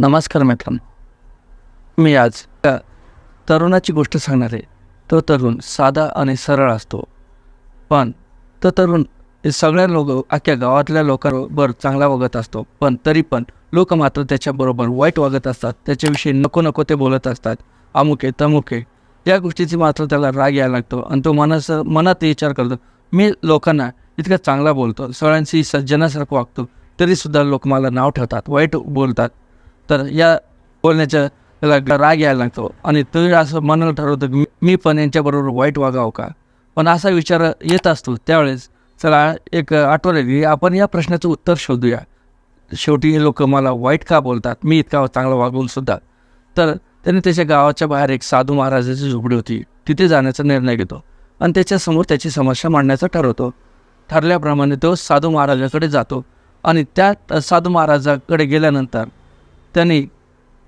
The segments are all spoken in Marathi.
नमस्कार मित्रांनो. मी आज त्या तरुणाची गोष्ट सांगणार आहे. तो तरुण साधा आणि सरळ असतो. पण तो तरुण हे सगळ्या लोक अख्ख्या गावातल्या लोकांबरोबर चांगला वागत असतो. पण तरी पण लोक मात्र त्याच्याबरोबर वाईट वागत असतात. त्याच्याविषयी नको नको ते बोलत असतात. अमुके तमुके. या गोष्टीची मात्र त्याला राग यायला लागतो आणि तो मनास मनात विचार करतो मी लोकांना इतका चांगला बोलतो. सगळ्यांशी सज्जनासारखं वागतो. तरीसुद्धा लोक मला नाव ठेवतात वाईट बोलतात. तर या बोलण्याच्या त्याला राग यायला लागतो. आणि तो असं मनाला ठरवतं की मी- पण यांच्याबरोबर वाईट वागावं का? पण असा विचार येत असतो त्यावेळेस. चला एक आठवण की आपण या प्रश्नाचं उत्तर शोधूया. शेवटी हे लोक मला वाईट का बोलतात? मी इतका चांगला वागवून सुद्धा. तर त्याने त्याच्या गावाच्या बाहेर एक साधू महाराजाची झोपडी होती. तिथे जाण्याचा निर्णय घेतो. आणि त्याच्यासमोर त्याची समस्या मांडण्याचा ठरवतो. ठरल्याप्रमाणे तो साधू महाराजाकडे जातो. आणि त्या साधू महाराजाकडे गेल्यानंतर त्यांनी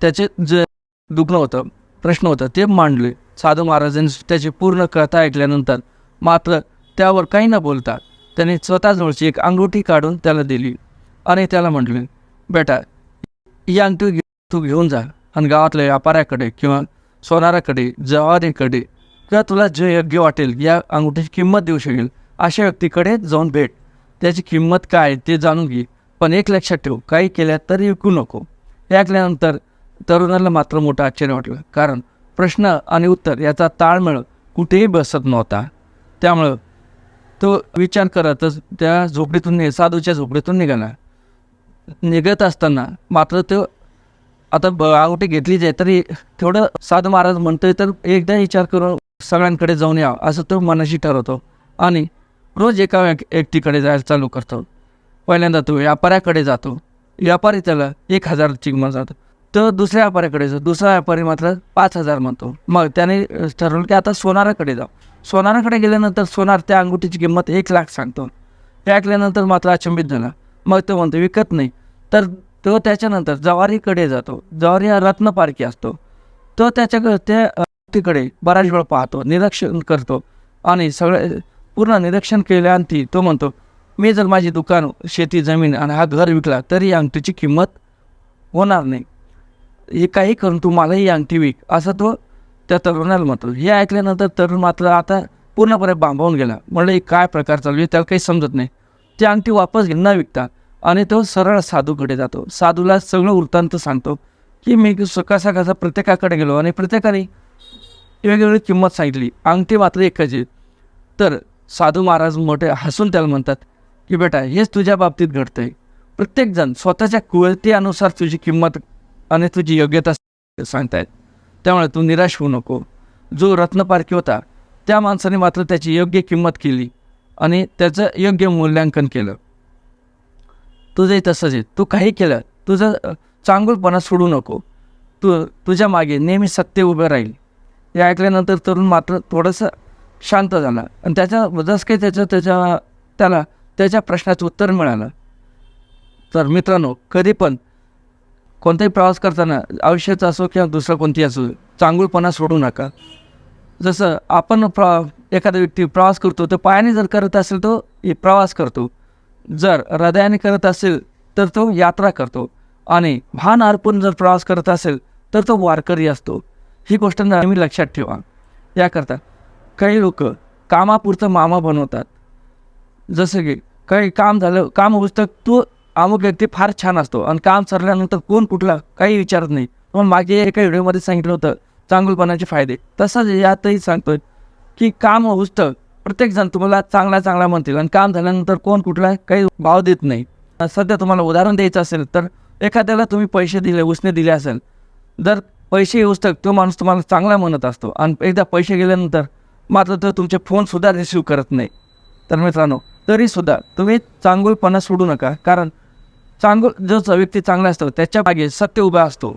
त्याचे जे दुखणं होतं प्रश्न होतं ते मांडले. साधू महाराजांनी त्याची पूर्ण कथा ऐकल्यानंतर मात्र त्यावर काही न बोलता त्यांनी स्वतःजवळची एक अंगठी काढून त्याला दिली आणि त्याला म्हटले बेटा ही अंगठी घे- तू घेऊन जा आणि गावातल्या व्यापाऱ्याकडे किंवा सोनाराकडे जवारीकडे किंवा तुला जे योग्य वाटेल या अंगठीची किंमत देऊ शकेल अशा व्यक्तीकडे जाऊन भेट. त्याची किंमत काय ते जाणून घे पण एक लक्षात ठेव काही केल्या तरी विकू नको. हे ऐकल्यानंतर तरुणाला मात्र मोठं आश्चर्य वाटलं. कारण प्रश्न आणि उत्तर याचा ताळमेळ कुठेही बसत नव्हता. त्यामुळं तो विचार करतच त्या झोपडीतून नि साधूच्या झोपडीतून निघाला. निघत असताना मात्र तो आता ब घेतली घेतलीच आहे तरी थोडं साधू महाराज म्हणतोय तर एकदा विचार करून सगळ्यांकडे जाऊन यावं असं तो मनाशी ठरवतो. आणि रोज एका व्यक्तीकडे जायला चालू करतो. पहिल्यांदा तो व्यापाऱ्याकडे जातो. व्यापारी त्याला एक हजारची किंमत जातो तर दुसऱ्या व्यापाऱ्याकडे जातो. दुसरा व्यापारी मात्र पाच हजार म्हणतो. मग त्याने ठरवलं की आता सोनाराकडे जाऊ. सोनाराकडे गेल्यानंतर सोनार त्या अंगुठीची किंमत एक लाख सांगतो. हे ऐकल्यानंतर मात्र अचंबित झाला. मग तो म्हणतो विकत नाही. तर तो त्याच्यानंतर जवारीकडे जातो. जवारी हा रत्नपारखी असतो. तो त्याच्याकडे त्या अंगठीकडे बराच वेळ पाहतो निरीक्षण करतो आणि सगळे पूर्ण निरीक्षण केल्यानंतर तो म्हणतो मी जर माझी दुकान शेती जमीन आणि हा घर विकला तरी अंगठीची किंमत होणार नाही. हे काही करून तू मला ही अंगठी विक. असं तो त्या तरुणाला म्हणतो. हे ऐकल्यानंतर तरुण मात्र आता पूर्णपणे बांबावून गेला. म्हणलं हे काय प्रकार चालू आहे? त्याला काही समजत नाही. ती अंगठी वापस न विकता आणि तो सरळ साधूकडे जातो. साधूला सगळं वृत्तांत सांगतो की मी स- कसा कसा प्रत्येकाकडे गेलो आणि प्रत्येकाने वेगवेगळी किंमत सांगितली. अंगठी मात्र एकच आहे. तर साधू महाराज मोठे हसून त्याला म्हणतात की बेटा हेच तुझ्या बाबतीत घडतं आहे प्रत्येकजण स्वतःच्या कुवतीनुसार तुझी किंमत आणि तुझी योग्यता सांगतायत. त्यामुळे तू निराश होऊ नको. जो रत्नपारखी होता त्या माणसाने मात्र त्याची योग्य किंमत केली आणि त्याचं योग्य मूल्यांकन केलं. तुझंही तसंच आहे. तू काही केलं तुझं चांगुलपणा सोडू नको. तू तुझ्या मागे नेहमी सत्य उभं राहील. हे ऐकल्यानंतर तरुण मात्र थोडंसं शांत झाला आणि त्याच्या जसं काही त्याचं त्याच्या त्याला त्याच्या प्रश्नाचं उत्तर मिळालं. तर मित्रांनो कधी पण कोणताही प्रवास करताना आयुष्याचा असो किंवा दुसरा कोणती असो चांगुळपणा सोडू नका. जसं आपण प्र एखादा व्यक्ती प्रवास करतो तर पायाने जर करत असेल तो प्रवास करतो. जर हृदयाने करत असेल तर तो यात्रा करतो. आणि भान अर्पून जर प्रवास करत असेल तर तो वारकरी असतो. ही गोष्ट नेहमी लक्षात ठेवा. याकरता काही लोक कामापुरतं मामा बनवतात. जसं की काही काम झालं काम पुस्तक तो अमुक व्यक्ती फार छान असतो. आणि काम सरल्यानंतर कोण कुठला काही विचारत नाही. पण मागे एका व्हिडिओमध्ये सांगितलं होतं चांगुलपणाचे फायदे. तसंच यातही सांगतोय की काम पुस्तक प्रत्येकजण तुम्हाला चांगला चांगला म्हणतील. आणि काम झाल्यानंतर कोण कुठला काही भाव देत नाही. सध्या तुम्हाला उदाहरण द्यायचं असेल तर एखाद्याला तुम्ही पैसे दिले उसने दिले असेल. जर पैसे पुस्तक तो माणूस तुम्हाला चांगला म्हणत असतो. आणि एकदा पैसे गेल्यानंतर मात्र तो तुमचे फोनसुद्धा रिसिव्ह करत नाही. तर मित्रांनो तरीसुद्धा तुम्ही चांगुलपणा सोडू नका. कारण चांगुल जो व्यक्ती चांगला असतो त्याच्यामागे सत्य उभा असतो.